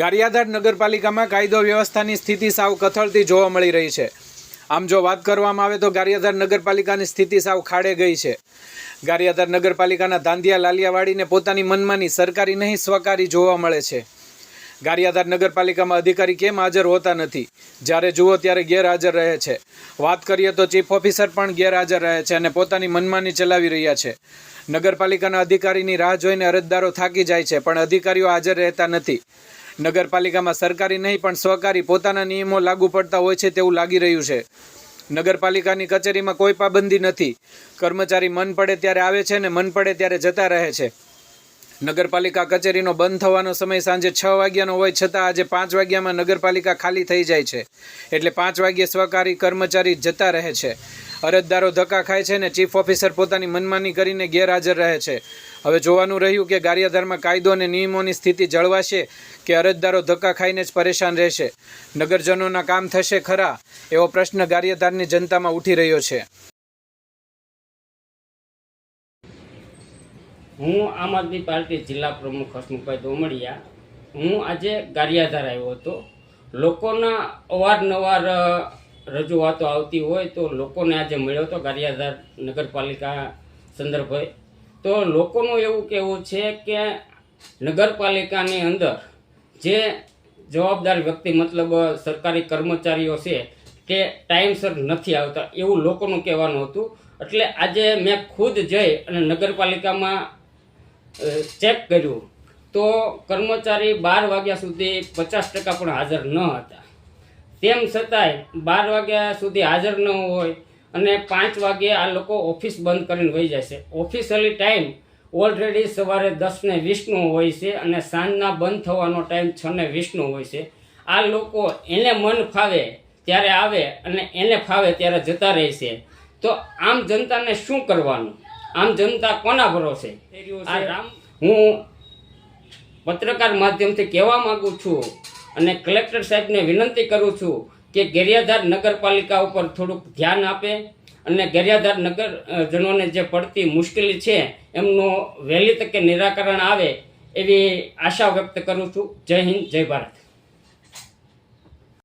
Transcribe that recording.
ગારિયાધાર નગરપાલિકામાં કાયદો વ્યવસ્થાની સ્થિતિ સાવ કથળતી જોવા મળી રહી છે. આમ જો વાત કરવામાં આવે તો ગારિયાધાર નગરપાલિકાની સ્થિતિ સાવ ખાડે ગઈ છે. ગારિયાધાર નગરપાલિકાના ધાંધિયા લાલિયાવાડીને પોતાની મનમાની સરકારી નહીં, સ્વકારી જોવા મળે છે. ગારિયાધાર નગરપાલિકામાં અધિકારી કેમ હાજર હોતા નથી? જ્યારે જુઓ ત્યારે ગેરહાજર રહે છે. વાત કરીએ તો ચીફ ઓફિસર પણ ગેરહાજર રહે છે અને પોતાની મનમાની ચલાવી રહ્યા છે. નગરપાલિકાના અધિકારીની રાહ જોઈને અરજદારો થાકી જાય છે, પણ અધિકારીઓ હાજર રહેતા નથી. નગરપાલિકામાં સરકારી નહીં, પણ સહકારી પોતાના નિયમો લાગુ પડતા હોય છે તેવું લાગી રહ્યું છે. નગરપાલિકાની કચેરીમાં કોઈ પાબંદી નથી. કર્મચારી મન પડે ત્યારે આવે છે ને મન પડે ત્યારે જતા રહે છે. નગરપાલિકા કચેરીનો બંધ થવાનો સમય સાંજે છ વાગ્યાનો હોય છતાં આજે પાંચ વાગ્યામાં નગરપાલિકા ખાલી થઈ જાય છે. એટલે પાંચ વાગ્યે સ્વકારી કર્મચારી જતા રહે છે. અરજદારો ધક્કા ખાય છે ને ચીફ ઓફિસર પોતાની મનમાની કરીને ગેરહાજર રહે છે. હવે જોવાનું રહ્યું કે ગારિયાધારમાં કાયદો અને નિયમોની સ્થિતિ જળવાશે કે અરજદારો ધક્કા ખાઈને જ પરેશાન રહેશે. નગરજનોના કામ થશે ખરા એવો પ્રશ્ન ગારિયાધારની જનતામાં ઉઠી રહ્યો છે. હું આમ આદમી પાર્ટી જિલ્લા પ્રમુખ હસમુખભાઈ દોમડિયા, હું આજે ગારિયાધાર આવ્યો હતો. લોકોના અવારનવાર રજૂઆતો આવતી હોય તો લોકોને આજે મળ્યો હતો ગારિયાધાર નગરપાલિકા સંદર્ભે. તો લોકોનું એવું કહેવું છે કે નગરપાલિકાની અંદર જે જવાબદાર વ્યક્તિ મતલબ સરકારી કર્મચારીઓ છે કે ટાઈમસર નથી આવતા એવું લોકોનું કહેવાનું હતું. એટલે આજે મેં ખુદ જઈ અને નગરપાલિકામાં ચેક કર્યું તો કર્મચારી બાર વાગ્યા સુધી પચાસ ટકા પણ હાજર ન હતા. તેમ છતાંય બાર વાગ્યા સુધી હાજર ન હોય અને પાંચ વાગે આ લોકો ઓફિસ બંધ કરીને વહી જાય છે. ઓફિશિયલી ટાઈમ ઓલરેડી સવારે દસ ને વીસનો હોય છે અને સાંજના બંધ થવાનો ટાઈમ છ ને વીસનો હોય છે. આ લોકો એને મન ફાવે ત્યારે આવે અને એને ફાવે ત્યારે જતા રહે છે. તો આમ જનતાને શું કરવાનું? આમ જનતા કોના ભરોસે? હું પત્રકાર માધ્યમથી કહેવા માંગુ છું અને કલેક્ટર સાહેબને વિનંતી કરું છું કે ગેરિયાધાર નગરપાલિકા ઉપર થોડુંક ધ્યાન આપે અને ગેરિયાધાર નગરજનોને જે પડતી મુશ્કેલી છે એમનું વહેલી તકે નિરાકરણ આવે એવી આશા વ્યક્ત કરું છું. જય હિન્દ જય ભારત.